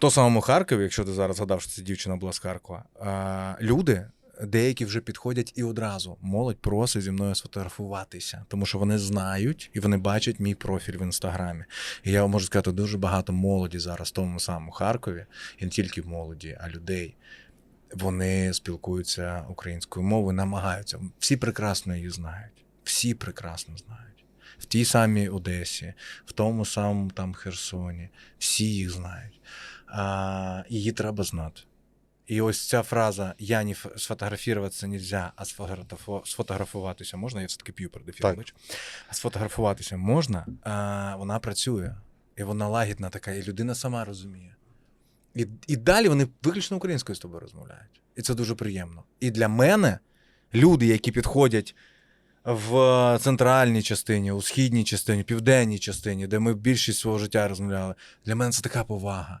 Тому самому Харкові, якщо ти зараз згадав, що ця дівчина була з Харкова, люди. Деякі вже підходять і одразу молодь просить зі мною сфотографуватися, тому що вони знають і вони бачать мій профіль в інстаграмі. І я можу сказати, дуже багато молоді зараз в тому самому Харкові, і не тільки молоді, а людей. Вони спілкуються українською мовою, намагаються. Всі прекрасно її знають. Всі прекрасно знають. В тій самій Одесі, в тому самому там Херсоні. Всі їх знають. А, її треба знати. І ось ця фраза Я не сфотографуватися нельзя, а сфотографуватися можна. Я все-таки п'ю перед ефіром. А сфотографуватися можна, а, вона працює. І вона лагідна така, і людина сама розуміє. І, і далі вони виключно українською з тобою розмовляють. І це дуже приємно. І для мене люди, які підходять в центральній частині, у східній частині, південній частині, де ми більшість свого життя розмовляли, для мене це така повага.